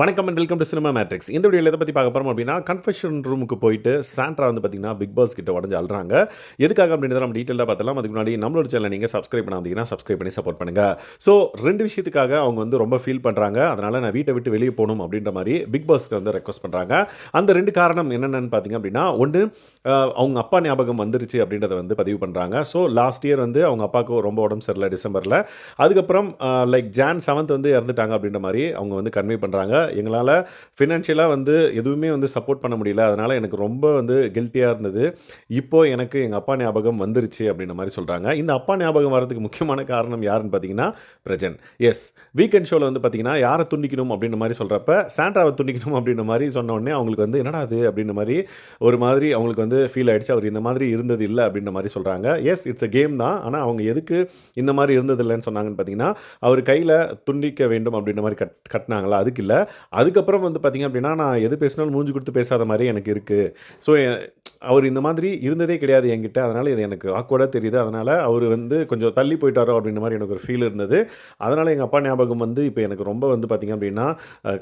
வணக்கம் and welcome to cinema matrix இந்த வீடியோவில் எதை பற்றி பார்க்க போகிறோம் அப்படின்னா கன்ஃபெஷன் ரூமுக்கு போயிட்டு சாண்ட்ரா வந்து பார்த்தீங்கன்னா பிக் பாஸ் கிட்ட உடஞ்சு அழுறாங்க. எதுக்காக அப்படின்றத நம்ம டீட்டெயிலாக பார்த்தலாம் அதுக்கு முன்னாடி நம்மளோட சேனல் நீங்கள் சப்ஸ்கிரைப் பண்ணாதீங்கன்னா சப்ஸ்கிரைப் பண்ணி சப்போர்ட் பண்ணுங்கள் ஸோ ரெண்டு விஷயத்துக்காக அவங்க வந்து ரொம்ப ஃபீல் பண்ணுறாங்க அதனால் நான் வீட்டை விட்டு வெளியே போகணும் அப்படின்ற மாதிரி பிக் பாஸ்க்கு வந்து ரெக்வஸ்ட் பண்ணுறாங்க அந்த ரெண்டு காரணம் என்னென்னு பார்த்தீங்க அப்படின்னா ஒன்று அவங்க அப்பா ஞாபகம் வந்துருச்சு அப்படின்றத வந்து பதிவு பண்ணுறாங்க ஸோ லாஸ்ட் இயர் வந்து அவங்க அப்பாவுக்கு ரொம்ப உடம்பு சரியில்லை டிசம்பரில் அதுக்கப்புறம் லைக் ஜான் செவன்த் வந்து இறந்துட்டாங்க அப்படின்ற மாதிரி அவங்க வந்து கன்வே பண்ணுறாங்க எங்களால் ஃபினான்ஷியலாக வந்து எதுவுமே வந்து சப்போர்ட் பண்ண முடியல. அதனால் எனக்கு ரொம்ப வந்து கில்ட்டியாக இருந்தது. இப்போது எனக்கு எங்கள் அப்பா ஞாபகம் வந்துருச்சு அப்படின்ற மாதிரி சொல்கிறாங்க இந்த அப்பா ஞாபகம் வரதுக்கு முக்கியமான காரணம் யாருன்னு பார்த்தீங்கன்னா பிரஜன். எஸ் வீக்கெண்ட் ஷோவில் வந்து பார்த்தீங்கன்னா யாரை துண்டிக்கணும் அப்படின்ற மாதிரி சொல்கிறப்ப சாண்ட்ராவை துண்டிக்கணும் அப்படின்ற மாதிரி சொன்ன உடனே அவங்களுக்கு வந்து என்னடா அது அப்படின்ற மாதிரி ஒரு மாதிரி அவங்களுக்கு வந்து ஃபீல் ஆகிடுச்சு அவர் இந்த மாதிரி இருந்தது இல்லை அப்படின்ற மாதிரி சொல்கிறாங்க எஸ் இட்ஸ் அ கேம் தான். ஆனால் அவங்க எதுக்கு இந்த மாதிரி இருந்தது இல்லைன்னு சொன்னாங்கன்னு பார்த்தீங்கன்னா அவர் கையில் துண்டிக்க வேண்டும் அப்படின்ற மாதிரி கட் கட்டினாங்களா? அதுக்கு இல்லை. அதுக்கப்புறம் வந்து பார்த்தீங்க அப்படின்னா நான் எது பேசினாலும் மூஞ்சி கொடுத்து பேசாத மாதிரி எனக்கு இருக்குது ஸோ அவர் இந்த மாதிரி இருந்ததே கிடையாது என்கிட்ட. அதனால் இது எனக்கு ஆக்வர்டாக தெரியுது. அதனால் அவர் வந்து கொஞ்சம் தள்ளி போயிட்டாரோ அப்படின்ற மாதிரி எனக்கு ஒரு ஃபீல் இருந்தது. அதனால் எங்கள் அப்பா ஞாபகம் வந்து இப்போ எனக்கு ரொம்ப வந்து பார்த்திங்க அப்படின்னா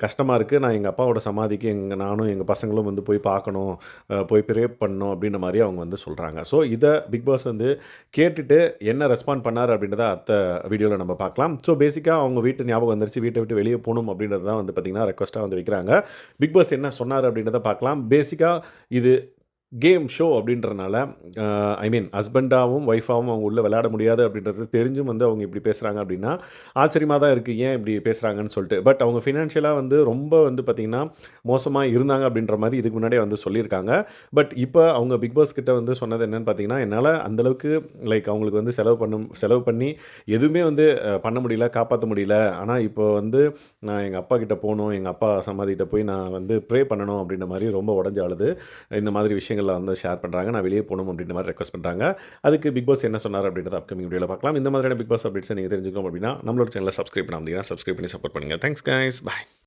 கஷ்டமாக இருக்குது நான் எங்கள் அப்பாவோட சமாதிக்கு எங்கள் நானும் எங்கள் பசங்களும் வந்து போய் பார்க்கணும் போய் ப்ரே பண்ணணும் அப்படின்ற மாதிரி அவங்க வந்து சொல்கிறாங்க ஸோ இதை பிக் பாஸ் வந்து கேட்டுட்டு என்ன ரெஸ்பாண்ட் பண்ணார் அப்படின்றத அடுத்த வீடியோவில் நம்ம பார்க்கலாம் ஸோ பேசிக்காக அவங்க வீட்டு ஞாபகம் வந்துருச்சு. வீட்டை விட்டு வெளியே போகணும் அப்படின்றது தான் வந்து பார்த்திங்கன்னா ரெக்வஸ்ட்டாக வந்து வைக்கிறாங்க. பிக் பாஸ் என்ன சொன்னார் அப்படின்றத பார்க்கலாம் பேசிக்காக இது கேம் ஷோ அப்படின்றனால ஐ மீன் ஹஸ்பண்டாகவும் ஒய்ஃபாகவும் அவங்க உள்ளே விளையாட முடியாது அப்படின்றது தெரிஞ்சும் வந்து அவங்க இப்படி பேசுகிறாங்க அப்படின்னா ஆச்சரியமாக தான் இருக்குது ஏன் இப்படி பேசுகிறாங்கன்னு சொல்லிட்டு. பட் அவங்க ஃபினான்ஷியலாக வந்து ரொம்ப வந்து பார்த்திங்கன்னா மோசமாக இருந்தாங்க அப்படின்ற மாதிரி இதுக்கு முன்னாடியே வந்து சொல்லியிருக்காங்க. பட் இப்போ அவங்க பிக் பாஸ் கிட்ட வந்து சொன்னது என்னென்னு பார்த்தீங்கன்னா என்னால் அந்தளவுக்கு லைக் அவங்களுக்கு வந்து செலவு பண்ணும் செலவு பண்ணி எதுவுமே வந்து பண்ண முடியல காப்பாற்ற முடியல. ஆனால் இப்போ வந்து நான் எங்கள் அப்பா கிட்டே போகணும் எங்கள் அப்பா சமாதிக்கிட்ட போய் நான் வந்து ப்ரே பண்ணணும் அப்படின்ற மாதிரி ரொம்ப உடஞ்சாளுது இந்த மாதிரி விஷயங்களை வந்து ஷேர் பண்ணுறாங்க நான் வெளியே போகணும் அப்படின்ற மாதிரி ரெக்வஸ்ட் பண்ணுறாங்க அதுக்கு பிக் பாஸ் என்ன சொன்னார் அப்படின்றத அப்கமிங் வீடியோவில் பார்க்கலாம். இந்த மாதிரியான பிக் பாஸ் அப்டேட்ஸை நீங்கள் தெரிஞ்சுக்கணும் அப்படின்னா நம்மளோட சேனலில் சப்ஸ்கிரைப் பண்ணாமல் சப்ஸ்கிரைப் பண்ணி சப்போர்ட் பண்ணுங்கள் தேங்க்ஸ் கைஸ் பாய்